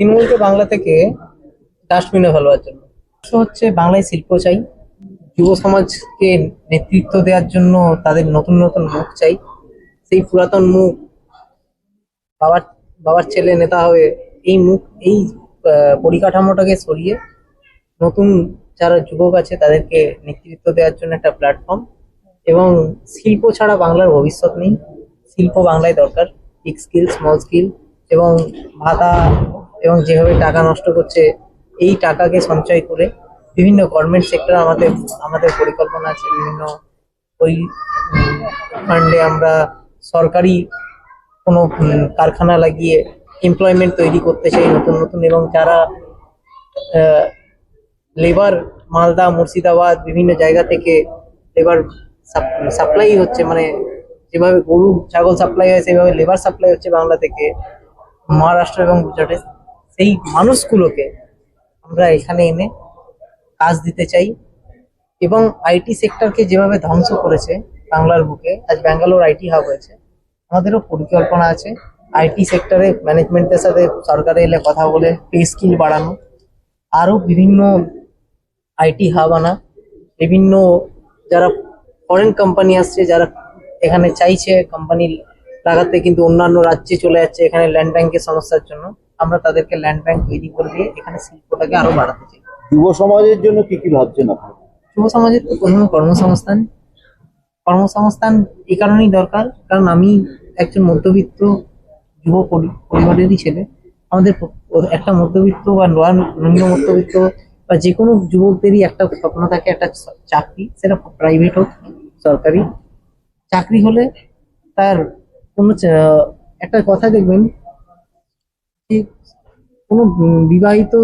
তৃণমূলকে বাংলা থেকে ডাস্টবিনে ফেলোয়ার জন্য। হচ্ছে বাংলায় শিল্প চাই, যুব সমাজকে নেতৃত্ব দেওয়ার জন্য তাদের নতুন নতুন মুখ চাই। সেই পুরাতন মুখ, বাবার বাবার ছেলে নেতা হয়ে এই মুখ, এই পরিকাঠামোটাকে সরিয়ে নতুন যারা যুবক আছে তাদেরকে নেতৃত্ব দেওয়ার জন্য একটা প্ল্যাটফর্ম এবং শিল্প ছাড়া বাংলার ভবিষ্যৎ নেই। শিল্প বাংলায় দরকার বিগ স্কিল স্মল স্কিল এবং ভাতা এবং যেভাবে টাকা নষ্ট করছে, এই টাকাকে সঞ্চয় করে বিভিন্ন গভর্নমেন্ট সেক্টর আমাদের আমাদের পরিকল্পনা আছে, বিভিন্ন ওই ফান্ডে আমরা সরকারি কোনো কারখানা লাগিয়ে এমপ্লয়মেন্ট তৈরি করতে চাই নতুন নতুন এবং যারা লেবার মালদা, মুর্শিদাবাদ, বিভিন্ন জায়গা থেকে লেবার সাপ্লাই হচ্ছে মানে যেভাবে গরু ছাগল সাপ্লাই হয়, সেভাবে লেবার সাপ্লাই হচ্ছে বাংলা থেকে, মহারাষ্ট্র এবং গুজরাটে। সেই মানুষগুলোকে আমরা এখানে এনে কাজ দিতে চাই। এবং আইটি সেক্টরকে যেভাবে ধ্বংস করেছে বাংলার বুকে, আজ ব্যাঙ্গালোর আইটি হাব হয়েছে। আমাদেরও পরিকল্পনা আছে আইটি সেক্টরে ম্যানেজমেন্টের সাথে সরকারে এলে কথা বলে, পে স্কিল বাড়ানো, আরও বিভিন্ন আইটি হাব আনা, বিভিন্ন যারা ফরেন কোম্পানি আসছে, যারা এখানে চাইছে কোম্পানি লাগাতে, কিন্তু অন্যান্য রাজ্যে চলে যাচ্ছে, এখানে ল্যান্ড ব্যাংকের সমস্যার জন্য। আমরা তাদেরকে ল্যান্ড ব্যাংক তৈরি করে দিয়ে এখানে শিল্পটাকে আরও বাড়াতে চাই। যুব সমাজের জন্য কি কি ভাবছেন আপনি? যুব সমাজের তো প্রথমে কর্মসংস্থান। কর্মসংস্থান এই কারণেই দরকার কারণ আমি একজন মধ্যবিত্ত যুব পরিবারেরই ছেলে। আমাদের একটা মধ্যবিত্ত বা নিম্ন মধ্যবিত্ত বা যে কোনো যুবকদেরই একটা স্বপ্ন থাকে একটা চাকরি সেটা প্রাইভেট হোক সরকারি। চাকরি হলে তার কোনো একটা কথা দেখবেন কোনো বিবাহিত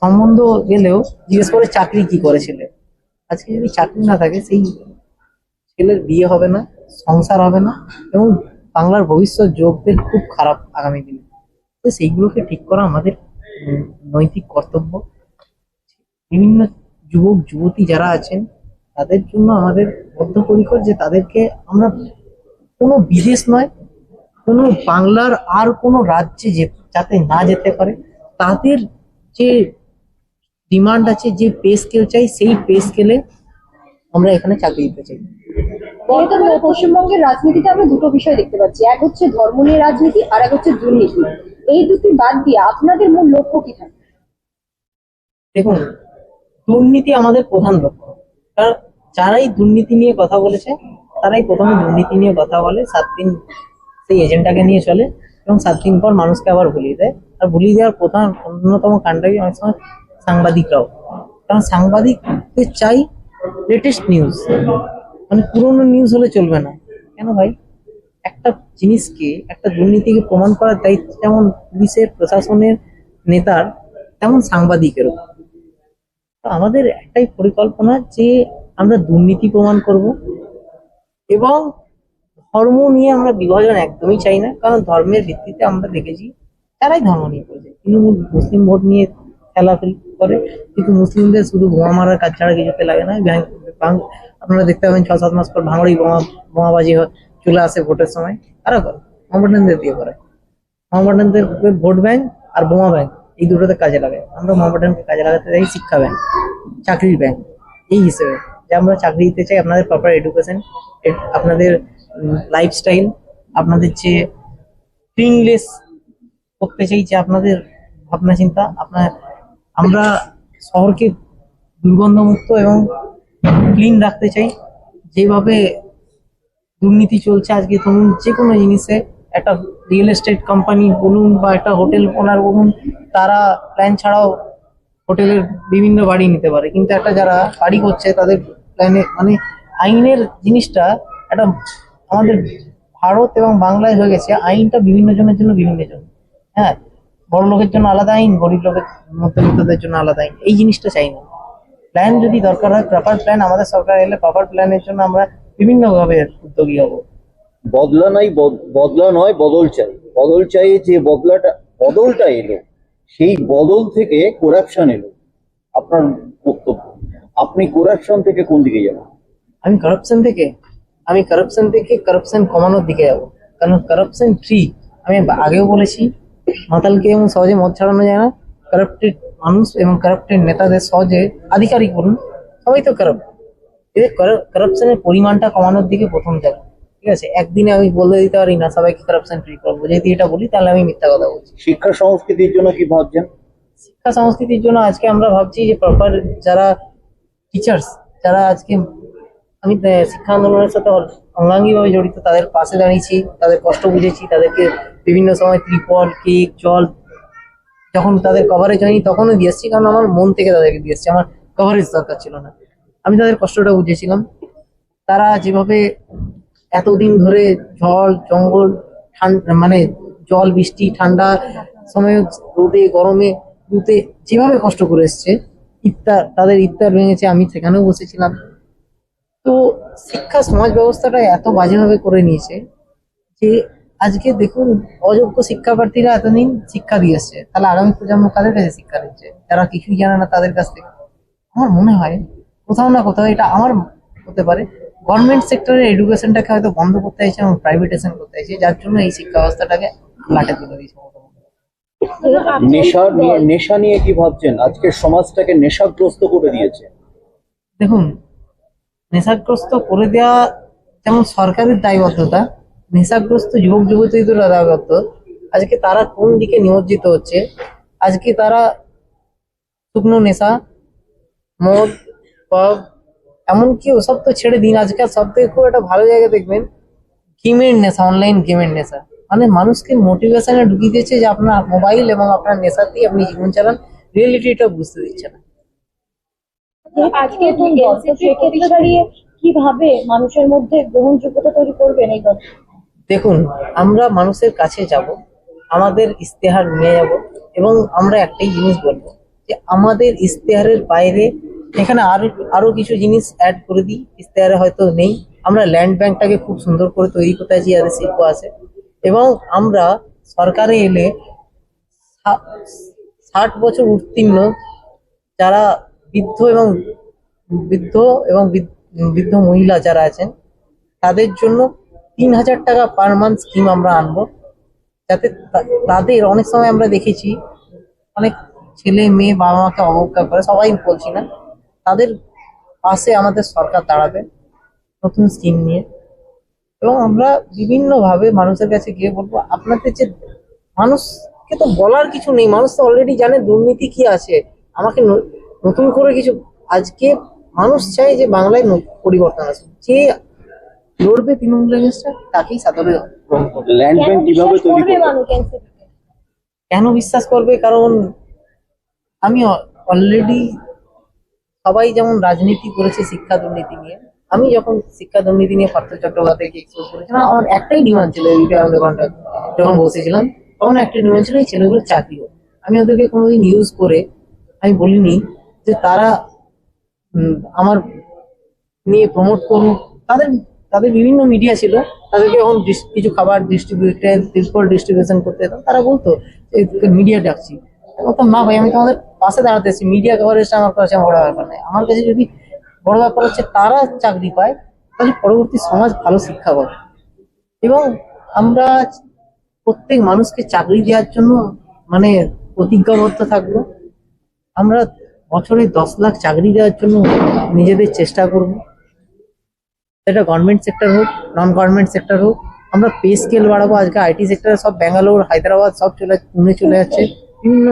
সম্বন্ধ গেলেও জিজ্ঞেস করে চাকরি কি করেছিলে আজকে যদি চাকরি না থাকে, সেই ছেলের বিয়ে হবে না, সংসার হবে না এবং বাংলার ভবিষ্যৎ যোগদের খুব খারাপ আগামী দিনে। তো সেইগুলোকে ঠিক করা আমাদের নৈতিক কর্তব্য। বিভিন্ন যুবক, যুবতী যারা আছেন, তাদের জন্য আমাদের বদ্ধপরিকর যে তাদেরকে আমরা কোনো বিদেশ নয় কোনো বাংলার আর কোনো রাজ্যে যে যাতে না যেতে পারে তাদের যে ডিমান্ড আছে যে পে স্কেল চাই সেই পে স্কেলে আমরা এখানে চাকরি দিতে চাই। পশ্চিমবঙ্গের রাজনীতিতে আমরা দুটো বিষয় দেখতে পাচ্ছি। এক হচ্ছে ধর্ম নিয়ে রাজনীতি আর এক হচ্ছে দুর্নীতি। এই দুটি বাদ দিয়ে আপনাদের মূল লক্ষ্য কি থাকে? দেখুন দুর্নীতি আমাদের প্রধান লক্ষ্য। কারণ যারাই দুর্নীতি নিয়ে কথা বলেছে তারাই প্রথমে দুর্নীতি নিয়ে কথা বলে সাত দিন সেই এজেন্টটাকে নিয়ে চলে এবং সাত দিন পর মানুষকে আবার ভুলিয়ে দেয়। আর ভুলিয়ে দেওয়ার প্রধান অন্যতম কাণ্ডই অনেক সময় সাংবাদিকরাও। কারণ সাংবাদিকদের চাই লেটেস্ট নিউজ মানে পুরোনো নিউজ হলে চলবে না। কেন ভাই? একটা জিনিসকে, একটা দুর্নীতিকে প্রমাণ করার দায়িত্ব যেমন পুলিশের, প্রশাসনের নেতার, তেমন সাংবাদিকেরও। তো আমাদের একটাই পরিকল্পনা যে আমরা দুর্নীতি প্রমাণ করব এবং ধর্ম নিয়ে আমরা বিভাজন একদমই চাই না, কারণ ধর্মের ভিত্তিতে আমরা দেখেছি তারাই ধর্ম নিয়ে করেছে। তৃণমূল মুসলিম ভোট নিয়ে খেলাফেল করে, কিন্তু মুসলিমদের শুধু বোমা মারার কাজ ছাড়া কিছুতে লাগে না। আপনারা দেখতে পাবেন ছ, সাত মাস পর ভাঙড়ি বোমা, বোমাবাজি চলে আসে ভোটের সময়। তারা করে মহামেডানদের দিয়ে করে। মহামেডানদের ভোট ব্যাংক আর বোমা ব্যাংক, এই দুটোতে কাজে লাগে। আমরা মহামেডানকে কাজে লাগাতে চাই শিক্ষা ব্যাংক, চাকরির ব্যাংক। এই হিসেবে যে আমরা চাকরি দিতে চাই, আপনাদের প্রপার এডুকেশন আপনাদের লাইফস্টাইল আপনাদের যে ক্লিনলেস করতে চাই যে আপনাদের ভাবনা, চিন্তা, আপনার, আমরা শহরকে দুর্গন্ধমুক্ত এবং ক্লিন রাখতে চাই। যেভাবে দুর্নীতি চলছে আজকে, ধরুন যে কোনো জিনিসে একটা রিয়েল এস্টেট কোম্পানি বলুন বা একটা হোটেল ওনার বলুন, তারা প্ল্যান ছাড়াও হোটেলের বিভিন্ন বাড়ি নিতে পারে। কিন্তু একটা যারা বাড়ি করছে, তাদের প্ল্যানে মানে আইনের জিনিসটা একটা আমাদের ভারত এবং বাংলায় হয়ে গেছে আইনটা বিভিন্ন জনের জন্য বিভিন্ন জন হ্যাঁ বড় লোকের জন্য আলাদা আইন গরিব লোকের মধ্যবিত্তদের জন্য আলাদা আইন। এই জিনিসটা চাই না। প্ল্যান যদি দরকার হয় প্রপার প্ল্যান আমাদের সরকার এলে প্রপার প্ল্যানের জন্য আমরা বিভিন্নভাবে উদ্যোগী হব। বদলা নাই বদ- বদলা নয় বদল চাই। বদল চাই যে বদলাটা বদলটা এলো। সেই বদল থেকে করাপশন এলো। আপনার বক্তব্য। আপনি করাপশন থেকে কোন দিকে যাবেন? আমি কারাপশন থেকে? আমি কারাপশন থেকে কারাপশন কমানোর দিকে যাব। কারণ কারাপশন ফ্রি আমি আগেও বলেছি মাতালকে এবং সহজে মদ ছাড়ানো যায় না। কারাপ্টেড মানুষ এবং কারাপ্টেড নেতাদের সহজে আধিকারিক বলুন সবাই তো খারাপ এদের কারাপশনের পরিমাণটা কমানোর দিকে প্রথম যাবে ঠিক আছে? একদিনে আমি বলে দিতে পারি না সবাইকে কারাপশন ফ্রি করব। যদি এটা বলি তাহলে আমি মিথ্যা কথা বলছি। শিক্ষা সংস্কৃতির জন্য কি ভাবছেন? শিক্ষা সংস্কৃতির জন্য আজকে আমরা ভাবছি যে প্রপার যারা টিচার্স যারা আজকে আমি শিক্ষা আন্দোলনের সাথে অঙ্গাঙ্গিভাবে জড়িত, তাদের পাশে দাঁড়িয়েছি, তাদের কষ্ট বুঝেছি, তাদেরকে বিভিন্ন সময় ত্রিপল, কেক, জল, যখন তাদের কভারেজ হয়নি তখনও দিয়ে এসেছি, কারণ আমার মন থেকে তাদেরকে দিয়ে এসেছি, আমার কভারেজ দরকার ছিল না। আমি তাদের কষ্টটা বুঝেছিলাম। তারা যেভাবে এতদিন ধরে জল, জঙ্গল মানে জল, বৃষ্টি, ঠান্ডা সময় রোদে, গরমে রুতে যেভাবে কষ্ট করে এসছে, ইফতার তাদের ইফতার ভেঙেছে, আমি সেখানেও বসেছিলাম। তো শিক্ষা সমাজ ব্যবস্থাটা এত বাজেভাবে করে নিয়েছে যে আজকে দেখুন অযোগ্য শিক্ষাপ্রার্থীরা এতদিন শিক্ষা দিয়ে তাহলে আগামী প্রজন্ম কাদের কাছে শিক্ষা দিচ্ছে? যারা কিছুই জানে না তাদের কাছ থেকে। আমার মনে হয় কোথাও না কোথাও এটা আমার হতে পারে গভর্নমেন্ট সেক্টরের এডুকেশনটাকে হয়তো বন্ধ করতে চাইছে এবং প্রাইভেটাইজেশন করতে চাইছে যার জন্য এই শিক্ষা ব্যবস্থাটাকে লাটে তুলে দিয়েছে নেশা নিয়ে নেশা নিয়ে কি ভাবছেন? আজকে সমাজটাকে নেশাগ্রস্ত করে দিয়েছে। দেখুন নেশাগ্রস্ত করে দেওয়া যেমন সরকারের দায়বদ্ধতা, নেশাগ্রস্ত যুবক যুবতীদের দায়বদ্ধ, আজকে তারা কোন দিকে নিমজ্জিত হচ্ছে? আজকে তারা শুকনো নেশা, মদ পব এমনকি ওসব তো ছেড়ে দিন আজকাল সব থেকে খুব একটা ভালো জায়গা দেখবেন গেমের নেশা অনলাইন গেমের নেশা। মানে মানুষকে মোটিভেশনে ঢুকিয়ে দিয়েছে যে আপনার মোবাইল এবং আপনার নেশাতেই আপনি জীবন চালান রিয়েলিটিটা বুঝতে দিচ্ছে না। আজকে সেক্ষেত্রে দাঁড়িয়ে কীভাবে মানুষের মধ্যে গ্রহণযোগ্যতা তৈরি করবেন এই দেখুন, আমরা মানুষের কাছে যাব, আমাদের ইস্তেহার নিয়ে যাব এবং আমরা একটাই জিনিস বলব যে আমাদের ইস্তেহারের বাইরে এখানে আরও আরও কিছু জিনিস অ্যাড করে দিই ইস্তেহারে হয়তো নেই। আমরা ল্যান্ড ব্যাংকটাকে খুব সুন্দর করে তৈরি করতে আছি যাদের শিল্প আছে। এবং আমরা সরকারে এলে ষাট বছর উত্তীর্ণ যারা বৃদ্ধ এবং বৃদ্ধ এবং বৃদ্ধ- মহিলা যারা আছেন, তাদের জন্য তিন হাজার টাকা পার মান্থ স্কিম আমরা আনব। যাতে তাদের অনেক সময় আমরা দেখেছি, অনেক ছেলে মেয়ে বাবা মাকে অবজ্ঞা করে, সবাই বলছি না, তাদের পাশে আমাদের সরকার দাঁড়াবে নতুন স্কিম নিয়ে। এবং আমরা বিভিন্নভাবে মানুষের কাছে গিয়ে বলব, আপনাদের যে মানুষকে তো বলার কিছু নেই, মানুষ তো অলরেডি জানে দুর্নীতি কি আছে, আমাকে নতুন করে কিছু আজকে মানুষ চায় যে বাংলায় পরিবর্তন আসুক। যে লড়বে তৃণমূল এগেনস্টে তাকেই ল্যান্ড কেন ব্যাংক কীভাবে বিশ্বাস তৈরি করবে? কেন বিশ্বাস কারণ আমি অলরেডি সবাই যেমন রাজনীতি করেছে শিক্ষা দুর্নীতি নিয়ে আমি যখন শিক্ষা দুর্নীতি নিয়ে পার্থ চট্টোপাধ্যায়কে এক্সপোজ করেছিলাম আমার একটাই ডিমান্ড ছিল যখন বসেছিলাম তখন একটা ডিমান্ড ছিল এই ছেলেগুলো চাকরি আমি ওদেরকে কোনোদিন ইউজ করে আমি বলিনি যে তারা আমার নিয়ে প্রমোট করুক। তাদের তাদের বিভিন্ন মিডিয়া ছিল। তাদেরকে যখন কিছু খাবার ডিস্ট্রিবিউটেড তিরপল ডিস্ট্রিবিউশন করতে যেতাম তারা বলতো মিডিয়া ডাকছি। বলতাম, না ভাই, আমি তোমাদের পাশে দাঁড়াতে এসেছি। মিডিয়া কভারেজটা আমার কাছে বড় ব্যাপার নয়। আমার কাছে যদি বড় ব্যাপার হচ্ছে তারা চাকরি পায়, তাহলে পরবর্তী সমাজ ভালো শিক্ষা পাবে। এবং আমরা প্রত্যেক মানুষকে চাকরি দেওয়ার জন্য মানে প্রতিজ্ঞাবদ্ধ থাকব। আমরা বছরে দশ লাখ চাকরি দেওয়ার জন্য নিজেদের চেষ্টা করব। সেটা গভর্নমেন্ট সেক্টর হোক নন গভর্নমেন্ট সেক্টর হোক, আমরা পে স্কেল বাড়াবো। আজকে আইটি সেক্টরে সব ব্যাঙ্গালোর, হায়দ্রাবাদ সব চলে পুনে চলে যাচ্ছে, বিভিন্ন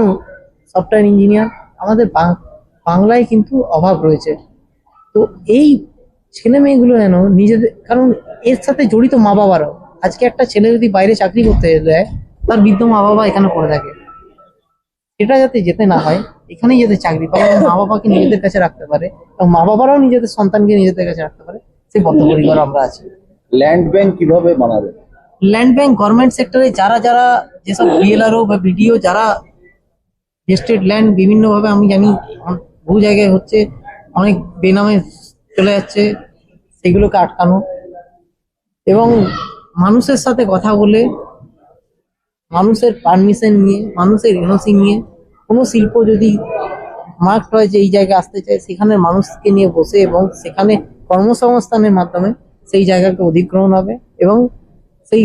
সফটওয়্যার ইঞ্জিনিয়ার আমাদের বাংলায় কিন্তু অভাব রয়েছে। তো এই ছেলে মেয়েগুলো যেন নিজেদের, কারণ এর সাথে জড়িত মা বাবারাও। আজকে একটা ছেলে যদি বাইরে চাকরি করতে যায়, তার বৃদ্ধ মা বাবা এখানে পড়ে থাকে। এটা যাতে যেতে না হয় এখানেই যাতে চাকরি পায় এবং মা বাবাকে নিজেদের কাছে রাখতে পারে এবং মা বাবারাও নিজেদের সন্তানকে নিজেদের কাছে রাখতে পারে সেই বদ্ধপরিকর আমরা আছি। ল্যান্ড ব্যাংক কীভাবে বানাবে? ল্যান্ড ব্যাংক গভর্নমেন্ট সেক্টরে যারা যারা যেসব বিএলআরও বা বিডিও যারা ভেস্টেড ল্যান্ড বিভিন্নভাবে আমি জানি বহু জায়গায় হচ্ছে অনেক বেনামে চলে যাচ্ছে সেগুলোকে আটকানো। এবং মানুষের সাথে কথা বলে মানুষের পারমিশন নিয়ে মানুষের এনওসি নিয়ে কোনো শিল্প যদি মার্কড হয় যে এই জায়গায় আসতে চায় সেখানে মানুষকে নিয়ে বসে এবং সেখানে কর্মসংস্থানের মাধ্যমে সেই জায়গাকে অধিগ্রহণ হবে এবং সেই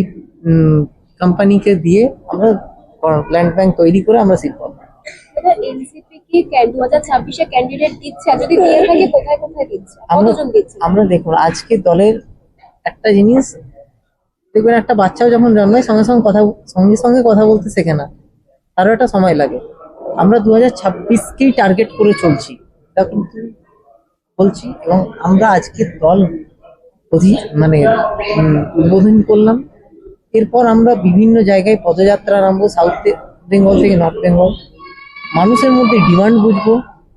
কোম্পানিকে দিয়ে আমরা ল্যান্ড ব্যাংক তৈরি করে আমরা আমরা আমরা দেখুন আজকে দলের একটা জিনিস দেখবেন একটা বাচ্চাও যখন জন্মায় সঙ্গে সঙ্গে কথা সঙ্গে সঙ্গে কথা বলতে শেখে না। তারও একটা সময় লাগে। আমরা দু হাজার ছাব্বিশকেই টার্গেট করে চলছি। এটা কিন্তু বলছি, এবং আমরা আজকে দল মানে উদ্বোধন করলাম। এরপর আমরা বিভিন্ন জায়গায় পদযাত্রা আরম্ভ সাউথ বেঙ্গল থেকে নর্থ বেঙ্গল মানুষের মধ্যে ডিমান্ড বুঝব,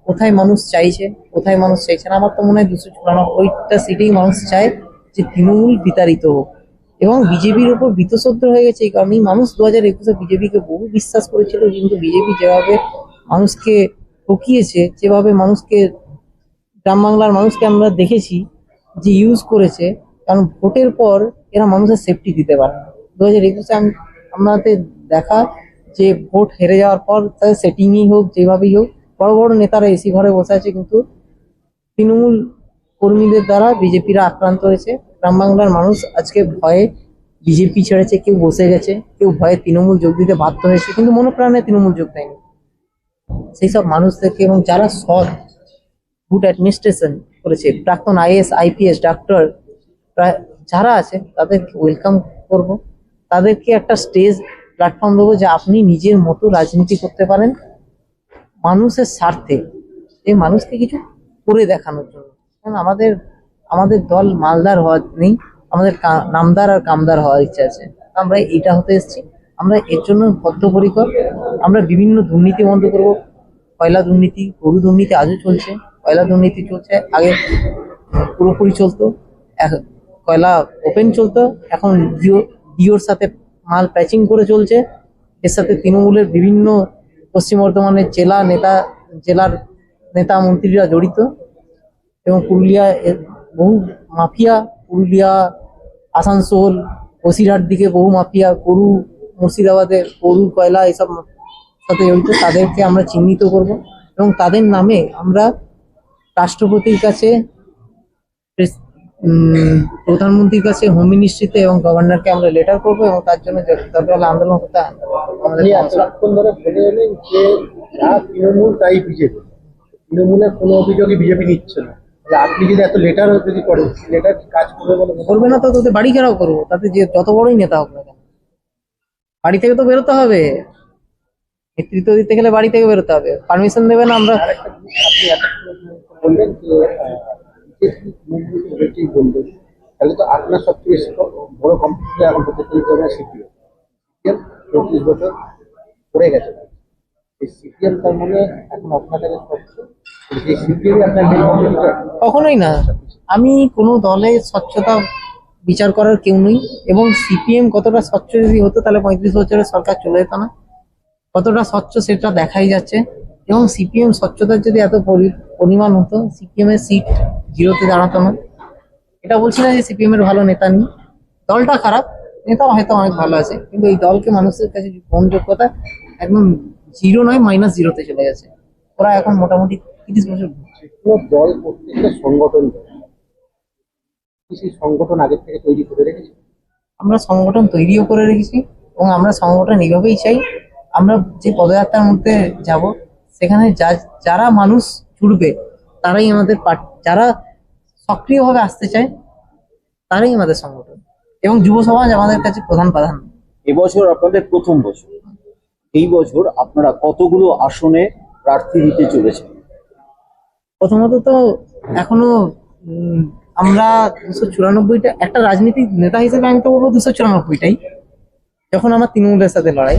কোথায় মানুষ চাইছে, কোথায় মানুষ চাইছে না। আমার তো মনে হয় দুশো চুরানব্বইটা সিটেই মানুষ চায় যে তৃণমূল বিতাড়িত হোক। এবং বিজেপির উপর বিতশ্রদ্ধ হয়ে গেছে এই কারণেই মানুষ দু হাজার একুশে বিজেপিকে বহু বিশ্বাস করেছিল কিন্তু বিজেপি যেভাবে মানুষকে ঠকিয়েছে, যেভাবে মানুষকে গ্রাম বাংলার মানুষকে আমরা দেখেছি যে ইউজ করেছে, কারণ ভোটের পর এরা মানুষের সেফটি দিতে পারে দু হাজার একুশে আমাদের দেখা যে ভোট হেরে যাওয়ার পর তাদের সেটিংই হোক, যেভাবেই হোক, বড় বড় নেতারা এসি ঘরে বসে আছে কিন্তু তৃণমূল কর্মীদের দ্বারা বিজেপিরা আক্রান্ত হয়েছে। গ্রাম বাংলার মানুষ আজকে ভয়ে বিজেপি ছেড়েছে, কেউ বসে গেছে, কেউ ভয়ে তৃণমূল যোগ দিতে বাধ্য হয়েছে, কিন্তু মনোপ্রাণে তৃণমূল যোগ দেয়নি। সেই সব মানুষদেরকে এবং যারা সৎ গুড অ্যাডমিনিস্ট্রেশন করেছে, প্রাক্তন আইএস আইপিএস ডাক্তার প্রায় যারা আছে, তাদেরকে ওয়েলকাম করব। তাদেরকে একটা স্টেজ প্ল্যাটফর্ম দেবো যে আপনি নিজের মতো রাজনীতি করতে পারেন। মানুষের স্বার্থে, এই মানুষকে কিছু করে দেখানোর জন্য। আমাদের আমাদের দল মালদার হওয়া নেই, আমাদের নামদার আর কামদার হওয়ার ইচ্ছা আছে। আমরা এটা হতে এসেছি। আমরা এর জন্য বদ্ধপরিকর আমরা বিভিন্ন দুর্নীতি বন্ধ করব। কয়লা দুর্নীতি, গরু দুর্নীতি আজও চলছে। কয়লা দুর্নীতি চলছে, আগে পুরোপুরি চলতো কয়লা ওপেন চলতো, এখন ডিও ডিওর সাথে মাল প্যাচিং করে চলছে। এর সাথে তৃণমূলের বিভিন্ন পশ্চিম বর্ধমানের জেলা নেতা, জেলার নেতা মন্ত্রীরা জড়িত। এবং পুরুলিয়া এর বহু মাফিয়া পুরুলিয়া আসানসোল বসিরহাট দিকে বহু মাফিয়া গরু মুর্শিদাবাদে গরু কয়লা এসব সাথে জড়িত তাদেরকে আমরা চিহ্নিত করব এবং তাদের নামে আমরা রাষ্ট্রপতির কাছে প্রধানমন্ত্রীর কাছে হোম মিনিস্ট্রিতে এবং গভর্নরকে আমরা লেটার করব এবং তার জন্য দরকার হলে আন্দোলন করতে আমাদের ধরে বলে এলেন যে যা তৃণমূল তাই বিজেপি। তৃণমূলের কোনো অভিযোগই বিজেপি নিচ্ছে না। আপনি যদি এত লেটার যদি করেন লেটার কাজ করবে বলে করবে না তো তোদের বাড়ি ঘেরাও করব তাতে যে যত বড়ই নেতা হোক না কেন। বাড়ি থেকে তো বেরোতে হবে। নেতৃত্ব দিতে গেলে বাড়ি থেকে বেরোতে হবে। পারমিশন দেবে না আমরা। বললেন যে বলবেন তাহলে তো আপনার সবচেয়ে বড় এখন সিপিএম সিপিএম চৌত্রিশ বছর পড়ে গেছে। এই সিপিএম তার মানে এখন আপনাদের সবচেয়ে কখনোই না। আমি কোনো দলে স্বচ্ছতা বিচার করার কেউ নেই এবং সিপিএম কতটা স্বচ্ছ যদি হতো, তাহলে পঁয়ত্রিশ বছরের সরকার চলে যেত না। কতটা স্বচ্ছ সেটা দেখাই যাচ্ছে। এবং সিপিএম স্বচ্ছতার যদি এত পরি- পরিমাণ হতো, সিপিএম এর সিট জিরোতে দাঁড়াতো না। এটা বলছি না যে সিপিএম এর ভালো নেতা নেই। দলটা খারাপ নেতা হয়তো অনেক ভালো আছে, কিন্তু এই দলকে মানুষের কাছে গ্রহণযোগ্যতা একদম জিরো নয় মাইনাস জিরোতে চলে গেছে। ওরা এখন মোটামুটি তিরিশ বছর দল গেলে সংগঠন। সেই সংগঠন আগের থেকে তৈরি করে রেখেছে? আমরা সংগঠন তৈরিও করে রেখেছি এবং আমরা সংগঠন এইভাবেই চাই। আমরা যে পদযাত্রার মধ্যে যাব সেখানে যা- যারা মানুষ জুড়বে তারাই আমাদের যারা সক্রিয়ভাবে আসতে চায় তারাই আমাদের সংগঠন। এবং যুব সমাজ আমাদের কাছে প্রধান প্রাধান্য এবছর আপনাদের প্রথম বছর। এই বছর আপনারা কতগুলো আসনে প্রার্থী দিতে চলেছেন? প্রথমত তো এখনও আমরা দুশো চুরানব্বইটা, একটা রাজনীতিক নেতা হিসেবে আমি তো বলব দুশো চুরানব্বইটাই। যখন আমার তৃণমূলের সাথে লড়াই,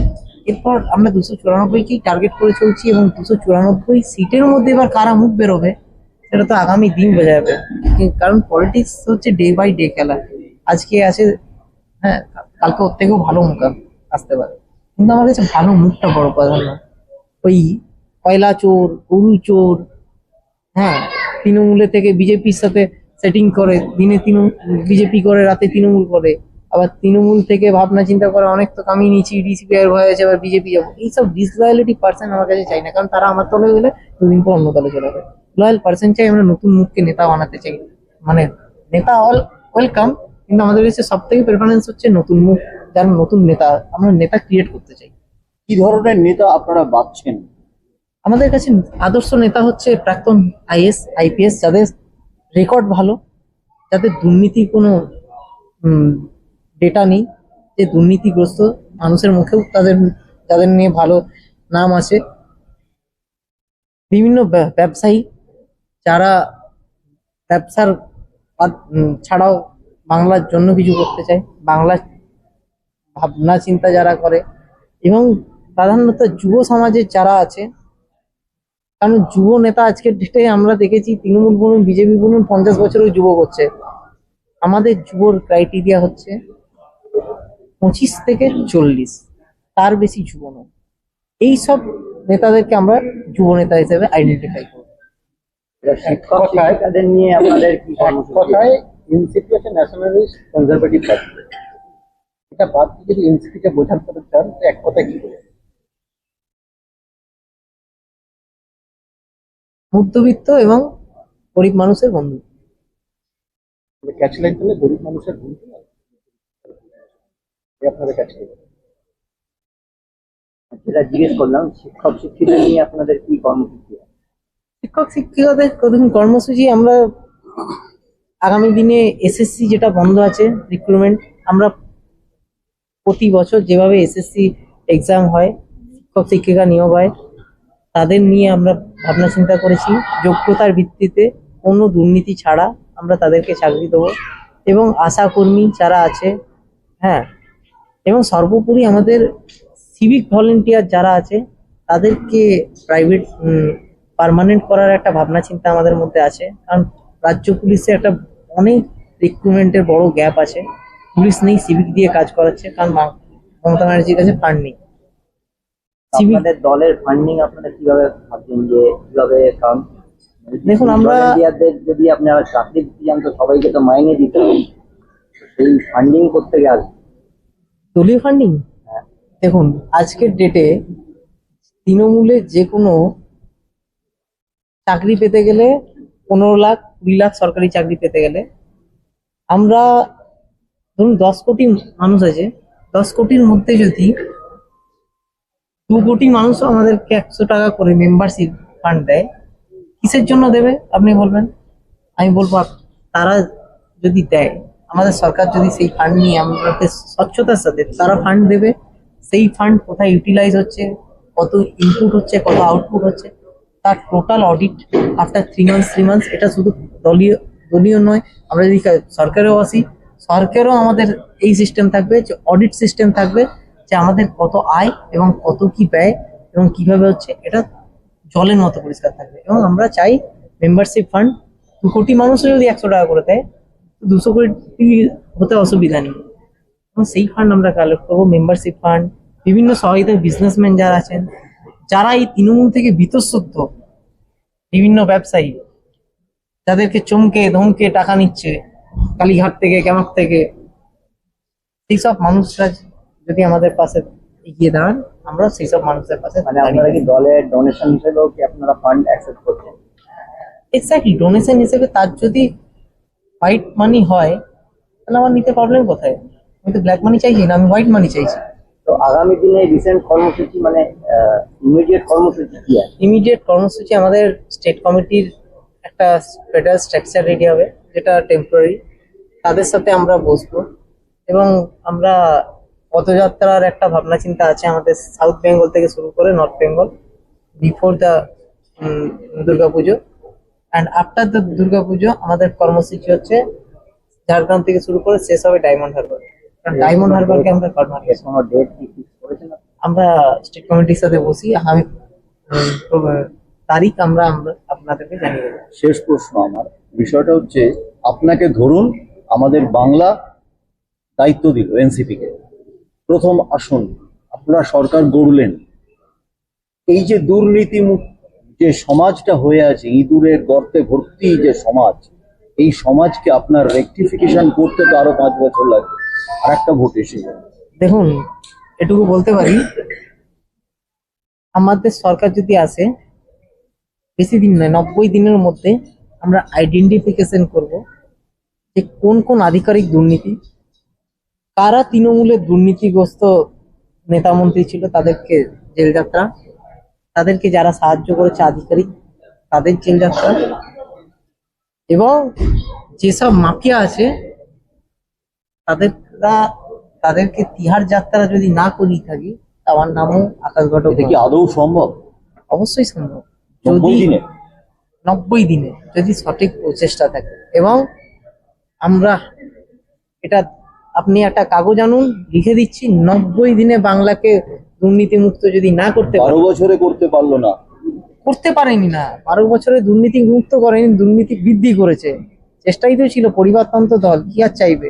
এরপর আমরা দুশো চুরানব্বইকেই টার্গেট করে চলছি এবং দুশো চুরানব্বই সিটের মধ্যে এবার কারা মুখ বেরোবে, সেটা তো আগামী দিন বোঝা যাবে। কারণ পলিটিক্স হচ্ছে ডে বাই ডে খেলা। আজকে আছে হ্যাঁ কালকে ওর থেকেও ভালো মুখ আস- আসতে পারে। কিন্তু আমার কাছে ভালো মুখটা বড় প্রাধান্য ওই কয়লা চোর, গরু চোর হ্যাঁ তৃণমূলের থেকে বিজেপির সাথে সেটিং করে, দিনে তৃণমূল, বিজেপি করে, রাতে তৃণমূল করে। আবার তৃণমূল থেকে ভাবনা চিন্তা করে, অনেক তো কামিয়ে নিচ্ছি ডিসিপি এর হয়ে আছে, আবার বিজেপি যাব। এইসব ডিসলয়ালিটি পার্সন আমার কাছে চাই না, কারণ তারা আমার তলে গেলে দুদিন পর অন্য দলে চলে যাবে। লয়াল পার্সন চাই, আমরা নতুন মুখকে নেতা বানাতে চাই। মানে নেতা অল ওয়েলকাম কিন্তু আমাদের কাছে সব থেকে প্রেফারেন্স হচ্ছে নতুন মুখ, যারা নতুন নেতা, আমরা নেতা ক্রিয়েট করতে চাই। কি ধরনের নেতা আপনারা বাঁচছেন? আমাদের কাছে আদর্শ নেতা হচ্ছে প্রাক্তন আইএস, আইপিএস, যাদের রেকর্ড ভালো, যাদের দুর্নীতির কোনো ডেটা নেই, যে দুর্নীতিগ্রস্ত মানুষের মুখেও তাদের তাদের নিয়ে ভালো নাম আছে। বিভিন্ন ব্যা- ব্যবসায়ী যারা ব্যবসার ছাড়াও বাংলার জন্য কিছু করতে চায় বাংলা ভাবনা চিন্তা যারা করে এবং প্রাধান্যত যুব সমাজের যারা আছে কারণ যুব নেতা আজকের ডেটে আমরা দেখেছি তৃণমূল বলুন বিজেপি বলুন পঞ্চাশ বছরেও যুব করছে আমাদের যুবর ক্রাইটেরিয়া হচ্ছে পঁচিশ থেকে চল্লিশ। তার বেশি যুব নয়। এই সব নেতাদেরকে আমরা যুব নেতা হিসেবে আইডেন্টিফাই করব। শিক্ষক শিক্ষিকাদের নিয়ে আপনাদের কি কথায় ন্যাশনালিস্ট কনজারভেটিভ পার্টি এটা বাদ দিয়ে যদি এনসিপি কে বোঝাতে চান তো এক কথায় কি বলবেন মধ্যবিত্ত এবং গরিব মানুষের বন্ধু। ক্যাচ লাইন তাহলে গরিব মানুষের আপনাদের ক্যাচ যেটা জিজ্ঞেস করলাম শিক্ষক শিক্ষিতা নিয়ে আপনাদের কি কর্মসূচি? শিক্ষক শিক্ষিকাদের দেখুন কর্মসূচি আমরা আগামী দিনে এসএসসি যেটা বন্ধ আছে রিক্রুটমেন্ট আমরা প্রতি বছর যেভাবে এসএসসি এক্সাম হয় শিক্ষক শিক্ষিকা নিয়োগ হয় তাদের নিয়ে আমরা ভাবনা চিন্তা করেছি, যোগ্যতার ভিত্তিতে কোনো দুর্নীতি ছাড়া আমরা তাদেরকে চাকরি দেবো। এবং আশাকর্মী যারা আছে হ্যাঁ এবং সর্বোপরি আমাদের সিভিক ভলেন্টিয়ার যারা আছে, তাদেরকে প্রাইভেট পার্মানেন্ট করার একটা ভাবনা চিন্তা আমাদের মধ্যে আছে। কারণ রাজ্য পুলিশে একটা অনেক রিক্রুটমেন্টের বড় গ্যাপ আছে। পুলিশ নেই সিভিক দিয়ে কাজ করাচ্ছে, কারণ মমতা ব্যানার্জির কাছে ফান্ড নেই। আপনাদের দলের ফান্ডিং আপনারা কীভাবে ভাবছেন যে কীভাবে কারণ দেখুন, আমরা- যদি আপনারা চাকরি দিতে যান তো সবাইকে তো মাইনে দিতে হবে। এই ফান্ডিং করতে গেলে। দলীয় ফান্ডিং দেখুন আজকের ডেটে তৃণমূলে যে কোনো চাকরি পেতে গেলে পনেরো লাখ কুড়ি লাখ সরকারি চাকরি পেতে গেলে আমরা ধরুন দশ কোটি মানুষ আছে। দশ কোটির মধ্যে যদি দু কোটি মানুষও আমাদেরকে একশো টাকা করে মেম্বারশিপ ফান্ড দেয়। কিসের জন্য দেবে, আপনি বলবেন? আমি বলব তারা যদি দেয়, আমাদের সরকার যদি সেই ফান্ড নিয়ে আমাদের স্বচ্ছতার সাথে তারা ফান্ড দেবে, সেই ফান্ড কোথায় ইউটিলাইজ হচ্ছে, কত ইনপুট হচ্ছে, কত আউটপুট হচ্ছে, তার total audit after three months three months এটা শুধু দলীয় দলীয় নয়, আমরা যদি সরকারেও আসি, সরকারও আমাদের এই সিস্টেম থাকবে, যে অডিট সিস্টেম থাকবে যে আমাদের কত আয় এবং কত কি ব্যয় এবং কীভাবে হচ্ছে এটা জলের মতো পরিষ্কার থাকবে। এবং আমরা চাই মেম্বারশিপ ফান্ড দু কোটি মানুষও যদি একশো টাকা করে দেয় দুশো কোটি হতে অসুবিধা নেই। এবং সেই ফান্ড আমরা কালেক্ট করব মেম্বারশিপ ফান্ড বিভিন্ন সহায়তা বিজনেসম্যান যারা আছেন, যারা এই তৃণমূল থেকে বিতঃশুদ্ধ বিভিন্ন ব্যবসায়ী, যাদেরকে চমকে, ধমকে টাকা নিচ্ছে, কালীঘাট থেকে, ক্যামাক থেকে সেই সব মানুষরা যদি আমাদের পাশে এগিয়ে দাঁড়ান আমরা সেই সব মানুষের পাশে মানে আপনারা কি দলের ডোনেশন হিসেবেও কি আপনারা ফান্ড অ্যাকসেপ্ট করছেন? এক্স্যাক্টলি ডোনেশন হিসেবে তার যদি হোয়াইট মানি হয় তাহলে আমার নিতে প্রবলেম কোথায়? আমি তো ব্ল্যাক মানি চাইছি না আমি হোয়াইট মানি চাইছি। তো আগামী দিনে রিসেন্ট কর্মসূচি মানে ইমিডিয়েট কর্মসূচি কি আছে ইমিডিয়েট কর্মসূচি আমাদের স্টেট কমিটির একটা ফেডারেল স্ট্রাকচার রেডি হবে যেটা টেম্পোরারি তাদের সাথে আমরা বসবো এবং আমরা পদযাত্রার একটা ভাবনা চিন্তা আছে আমাদের সাউথ বেঙ্গল থেকে শুরু করে north Bengal before the Durga Puja and after the Durga পুজো আমাদের কর্মসূচি হচ্ছে ঝাড়গ্রাম থেকে শুরু করে শেষ হবে ডায়মন্ড হারবার কারণ ডায়মন্ড হারবারকে আমরা? আমরা স্টেট কমিটির সাথে বসি আমি তারিখ আমরা আমরা আপনাদেরকে জানিয়ে দেবো। শেষ প্রশ্ন আমার। বিষয়টা হচ্ছে আপনাকে ধরুন আমাদের বাংলা দায়িত্ব দিল এনসিপি কে। প্রথম আসন, আপনারা সরকার গড়লেন। এই যে দুর্নীতি যে সমাজটা হয়ে আছে, ইঁদুরের গর্তে ভর্তি যে সমাজ, এই সমাজকে আপনার রেকটিফিকেশন করতে তো আরও পাঁচ বছর লাগবে। আর একটা ভোট এসে দেখুন, এটুকু বলতে পারি, আমাদের সরকার যদি আসে, বেশি দিন নয়, নব্বই দিনের মধ্যে আমরা আইডেন্টিফিকেশন করব যে কোন কোন আধিকারিক দুর্নীতি কারা তৃণমূলের দুর্নীতিগ্রস্ত নেতা মন্ত্রী ছিল তাদেরকে জেল যাত্রা তাদেরকে যারা সাহায্য করেছে আধিকারিক তাদের জেল যাত্রা এবং যেসব মাফিয়া আছে তাদেররা তাদেরকে তিহার যাত্রা যদি না করি থাকি আমার নামও আকাশ ঘটক কি আদৌ সম্ভব? অবশ্যই সম্ভব। নব্বই যদি দিনে? নব্বই দিনে যদি সঠিক প্রচেষ্টা থাকে। এবং আমরা এটা আপনি একটা কাগজ আনুন লিখে দিচ্ছি নব্বই দিনে বাংলাকে দুর্নীতি মুক্ত যদি না করতে বারো বছরে করতে পারল না। করতে পারেনি না। বারো বছরে দুর্নীতি মুক্ত করেনি দুর্নীতি বৃদ্ধি করেছে। চেষ্টাই তো ছিল পরিবারতন্ত্র দল কি আর চাইবে?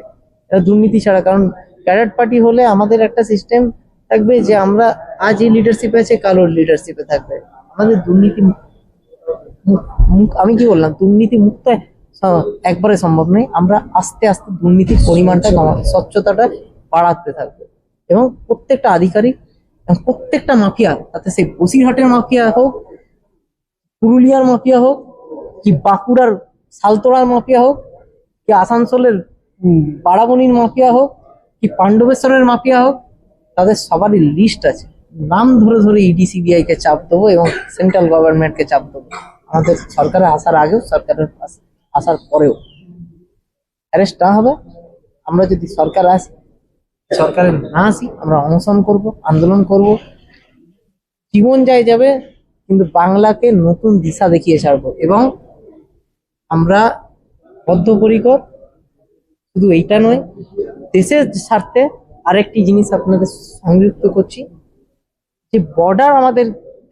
এটা দুর্নীতি ছাড়া কারণ ক্যাডার পার্টি হলে আমাদের একটা সিস্টেম থাকবে যে আমরা আজ এই লিডারশিপে আছে কালোর লিডারশিপে থাকবে। আমাদের দুর্নীতি আমি কি বললাম? দুর্নীতি মুক্ত একবারে সম্ভব নয়। আমরা আস্তে আস্তে দুর্নীতির পরিমাণটা স্বচ্ছতাটা বাড়াতে থাকব। এবং প্রত্যেকটা আধিকারিক প্রত্যেকটা মাফিয়া, তাতে সেই বসিরহাটের মাফিয়া হোক, পুরুলিয়ার মাফিয়া হোক, কি বাঁকুড়ার সালতোড়ার মাফিয়া হোক, কি আসানসোলের বাড়াবনির মাফিয়া হোক, কি পাণ্ডবেশ্বরের মাফিয়া হোক, তাদের সবারই লিস্ট আছে। নাম ধরে ধরে ইডি সিবিআই কে চাপ দেবো এবং সেন্ট্রাল গভর্নমেন্টকে চাপ দেবো। আমাদের সরকারে আসার আগেও সরকারের আস- আসার পরেও অ্যারেস্ট না হবে, আমরা যদি সরকার আসি, সরকারে না আসি, আমরা অনশন করব, আন্দোলন করব। জীবন যায় যাবে, কিন্তু বাংলাকে নতুন দিশা দেখিয়ে ছাড়বো এবং আমরা বদ্ধপরিকর, শুধু এইটা নয়, দেশের স্বার্থে আরেকটি জিনিস আপনাদের সংযুক্ত করছি, যে বর্ডার আমাদের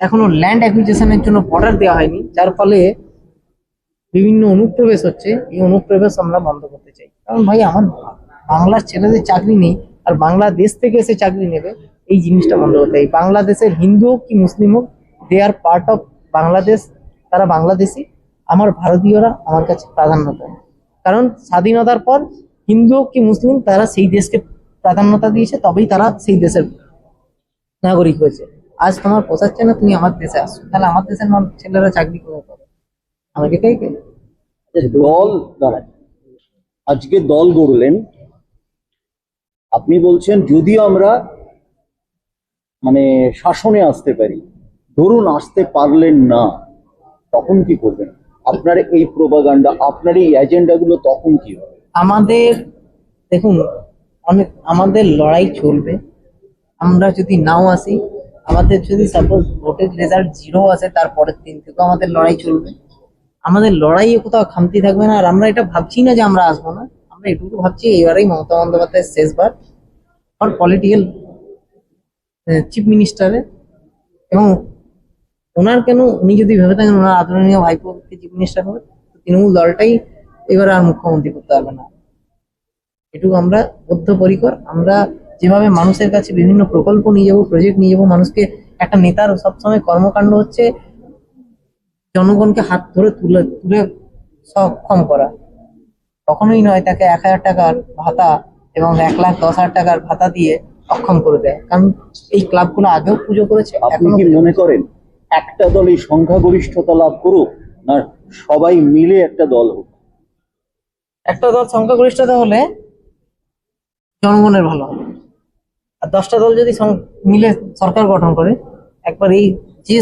এখনও ল্যান্ড অ্যাকুইজিশনের জন্য বর্ডার দেওয়া হয়নি, যার ফলে বিভিন্ন অনুপ্রবেশ হচ্ছে, এই অনুপ্রবেশ আমরা বন্ধ করতে চাই। কারণ ভাই, আমার বাংলার ছেলেদের চাকরি নেই, আর বাংলাদেশ থেকে এসে চাকরি নেবে, এই জিনিসটা বন্ধ করতে চাই। বাংলাদেশের হিন্দু হোক কি মুসলিম হোক they are part of Bangladesh, তারা বাংলাদেশি। আমার ভারতীয়রা আমার কাছে প্রাধান্য দেয়। কারণ স্বাধীনতার পর হিন্দু হোক কি মুসলিম তারা সেই দেশকে প্রাধান্যতা দিয়েছে, তবেই তারা সেই দেশের নাগরিক হয়েছে। আজ তোমার পোষাচ্ছে না তুমি আমার দেশে আসো। তাহলে আমার দেশের ছেলেরা চাকরি করে পাবে? আমেরিকায় কে দল আজকে দল গড়লেন। আপনি বলছেন যদি আমরা মানে শাসনে আসতে পারি ধরুন আসতে পারলেন না তখন কি করবেন? আপনার এই প্রোপাগান্ডা আপনার এই এজেন্ডাগুলো তখন কি হবে? আমাদের দেখুন অনেক আমাদের লড়াই চলবে। আমরা যদি নাও আসি আমাদের যদি সাপোজ ভোটের রেজাল্ট জিরো আসে তারপরের দিন থেকেও আমাদের লড়াই চলবে। আমাদের লড়াইয়ে কোথাও খামতি থাকবে না। আর আমরা এটা ভাবছি না যে আমরা আসব না। আমরা এটুকু ভাবছি এবারেই মমতা বন্দ্যোপাধ্যায়ের শেষবার আর পলিটিক্যাল চিফ মিনিস্টারে। এবং ওনার কেন, উনি যদি ভেবে থাকেন ওনার আদরণীয় ভাইপোকে চিফ মিনিস্টার হবে তৃণমূল দলটাই এবার আর মুখ্যমন্ত্রী করতে পারবে না। এটুকু আমরা বদ্ধপরিকর। আমরা যেভাবে মানুষের কাছে বিভিন্ন প্রকল্প নিয়ে যাব প্রজেক্ট নিয়ে যাব, মানুষকে একটা নেতার সবসময় কর্মকাণ্ড হচ্ছে জনগণকে হাত ধরে তুলে তুলে সক্ষম করা। কখনোই নয় তাকে এক হাজার টাকার ভাতা এবং এক লাখ দশ হাজার টাকার ভাতা দিয়ে অক্ষম করে দেয়। কারণ এই ক্লাবগুলো আগেও পুজো করেছে আপনি কি মনে করেন একটা দল এই সংখ্যাগরিষ্ঠতা লাভ করুক না সবাই মিলে একটা দল হোক? একটা দল সংখ্যাগরিষ্ঠতা হলে জনগণের ভালো হবে। আর দশটা দল যদি মিলে সরকার গঠন করে একবার এই যে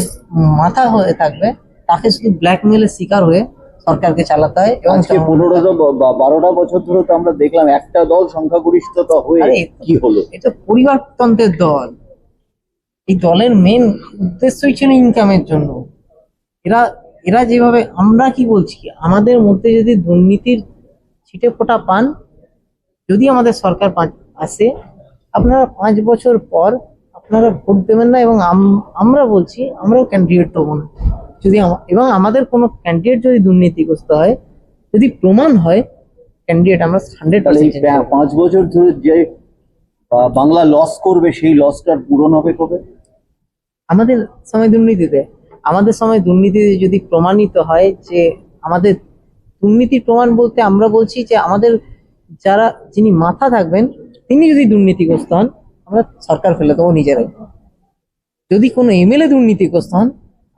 মাথা হয়ে থাকবে তাকে শুধু ব্ল্যাকমেলের শিকার হয়ে সরকারকে চালাতে হয় এবং পনেরোটা বা বারোটা বছর ধরে তো আমরা দেখলাম একটা দল সংখ্যাগরিষ্ঠতা হয়ে কি হলো? এটা পরিবারতন্ত্রের দল। এই দলের মেন উদ্দেশ্যই ছিল ইনকামের জন্য। এরা এরা যেভাবে আমরা কি বলছি? আমাদের মধ্যে যদি দুর্নীতির ছিটে ফোটা পান যদি আমাদের সরকার পাঁচ আসে আপনারা পাঁচ বছর পর আপনারা ভোট দেবেন না এবং আম- আমরা বলছি আমরাও ক্যান্ডিডেট দেবো না। যদি এবং আমাদের কোনো ক্যান্ডিডেট যদি দুর্নীতিগ্রস্ত হয় যদি প্রমাণ হয় ক্যান্ডিডেট আমরা হান্ড্রেড পার্সেন্ট পাঁচ বছর ধরে যে বাংলা লস করবে সেই লসটার পূরণ হবে কবে? আমাদের সময় দুর্নীতিতে আমাদের সময় দুর্নীতিতে যদি প্রমাণিত হয় যে আমাদের দুর্নীতির প্রমাণ বলতে আমরা বলছি যে আমাদের যারা যিনি মাথা থাকবেন তিনি যদি দুর্নীতিগ্রস্ত হন আমরা সরকার ফেলে দেবো নিজেরাই। যদি কোনো এমএলএ দুর্নীতিগ্রস্ত হন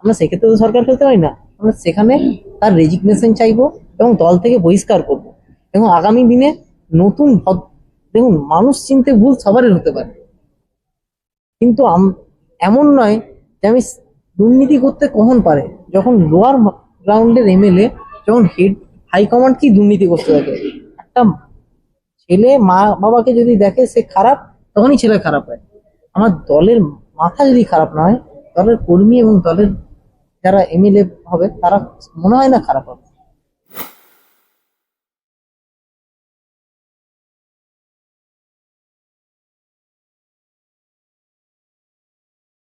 আমরা সেক্ষেত্রে তো সরকার ফেলতে পারি না। আমরা সেখানে তার রেজিগনেশন চাইব এবং দল থেকে বহিষ্কার করব। এবং আগামী দিনে নতুন দেখুন, মানুষ চিনতে ভুল সবারই হতে পারে। কিন্তু এমন নয় যে আমি দুর্নীতি করতে কখন পারে। যখন লোয়ার গ্রাউন্ডের এমএলএ যখন হেড হাইকমান্ড কি দুর্নীতি করতে থাকে? একটা ছেলে মা বাবাকে যদি দেখে সে খারাপ, তখনই ছেলে খারাপ হয়। আমার দলের মাথা যদি খারাপ না হয়, দলের কর্মী এবং দলের যারা এমএলএ হবে তারা মনে হয় না খারাপ হবে।